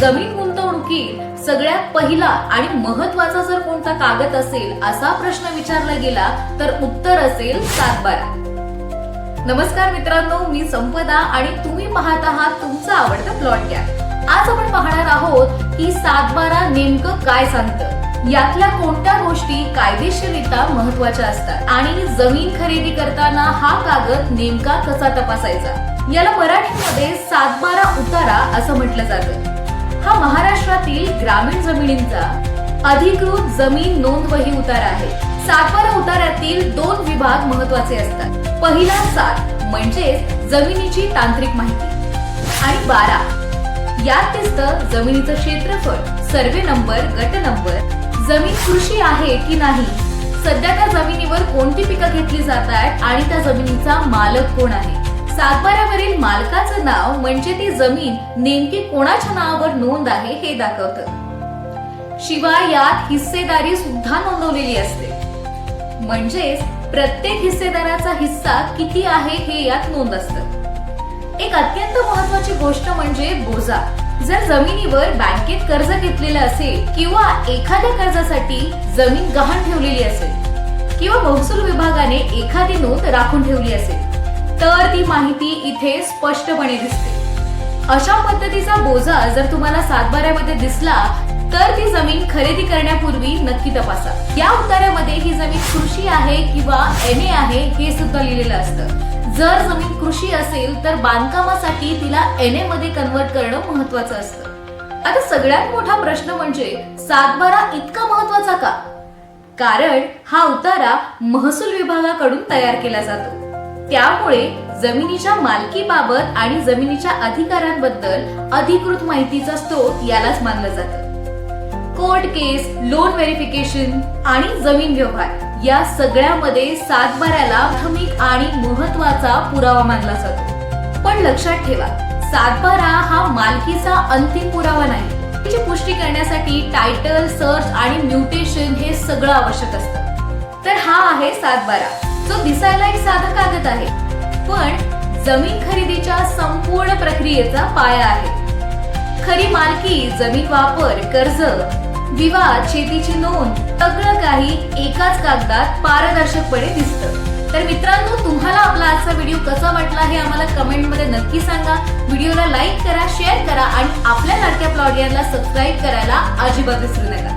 जमीन गुंतवणुकीत सगळ्यात पहिला आणि महत्त्वाचा जर कोणता कागद असेल असा प्रश्न विचारला गेला तर उत्तर असेल सातबारा. नमस्कार मित्रांनो मी संपदा आणि तुम्ही पाहत आहात तुमचा आवडता प्लॉट कॅप आज आपण पाहणार आहोत की सातबारा नेमकं काय सांगतं? यातल्या कोणत्या गोष्टी कायदेशीरित्या महत्त्वाच्या असतात? आणि जमीन खरेदी करताना हा कागद नेमका कसा तपासायचा? याला मराठीमध्ये सातबारा उतारा असं म्हटलं जातं. हा महाराष्ट्रातील ग्रामीण जमिनींचा अधिकृत जमीन नोंद वही उतार आहे. सातबारा उतारातील दोन विभाग महत्त्वाचे असतात. पहिला सात म्हणजेच जमिनीची तांत्रिक माहिती. आणि बारा यात दिसतं जमिनीचं क्षेत्रफळ सर्वे नंबर गट नंबर जमीन कृषी आहे की नाही? सध्या त्या जमिनीवर कोणती पिकं घेतली जात आहेत आणि त्या जमिनीचा मालक कोण आहे? सातबाऱ्यावरील मालकाचं नाव म्हणजे ती जमीन नेमकी कोणाच्या नावावर नोंद आहे हे दाखवतं. शिवाय यात हिस्सेदारी सुद्धा नोंदवलेली असते. म्हणजेच प्रत्येक हिस्सेदाराचा हिस्सा किती आहे हे यात नोंद असत. एक अत्यंत महत्वाची गोष्ट म्हणजे बोजा. जर जमिनीवर बँकेत कर्ज घेतलेलं असेल किंवा एखाद्या कर्जासाठी जमीन गहाण ठेवलेली असेल किंवा महसूल विभागाने एखादी नोंद राखून ठेवली असेल तर ती माहिती इथे स्पष्टपणे दिसते. अशा पद्धतीचा बोजा जर तुम्हाला सातबाऱ्यामध्ये दिसला तर ती जमीन खरेदी करण्यापूर्वी नक्की तपासा. या उतार्यामध्ये ही जमीन कृषी आहे किंवा एन ए आहे हे सुद्धा लिहिलेलं असतं. जर जमीन कृषी असेल तर बांधकामासाठी तिला एन ए मध्ये कन्वर्ट करणं महत्वाचं असतं. आता सगळ्यात मोठा प्रश्न म्हणजे सातबारा इतका महत्त्वाचा का? कारण हा उतारा महसूल विभागाकडून तयार केला जातो. त्यामुळे जमिनीच्या मालकीबाबत आणि जमिनीच्या अधिकारांबद्दल अधिकृत माहितीचा स्रोत यालाच मानलं जातं. कोर्ट केस लोन व्हेरिफिकेशन आणि जमीन व्यवहार या सगळ्यामध्ये सातबाऱ्याला प्राथमिक आणि महत्त्वाचा पुरावा मानला जातो. पण लक्षात ठेवा सातबारा हा मालकीचा अंतिम पुरावा नाही. त्याची पुष्टी करण्यासाठी टायटल सर्च आणि म्युटेशन हे सगळं आवश्यक असतं. तर हा आहे सातबारा. जो दिसायला एक साधं कागद आहे. पण जमीन खरेदीच्या संपूर्ण प्रक्रियेचा पाया आहे. खरी मालकी जमीन वापर कर्ज विवाद शेतीची नोंद सगळं काही एकाच कागदात पारदर्शकपणे दिसतं. तर मित्रांनो तुम्हाला आपला आजचा व्हिडिओ कसा वाटला हे आम्हाला कमेंटमध्ये नक्की सांगा. व्हिडिओला लाईक करा शेअर करा आणि आपल्या लाडक्या प्लॉडियनला सबस्क्राईब करायला अजिबात विसरू नका.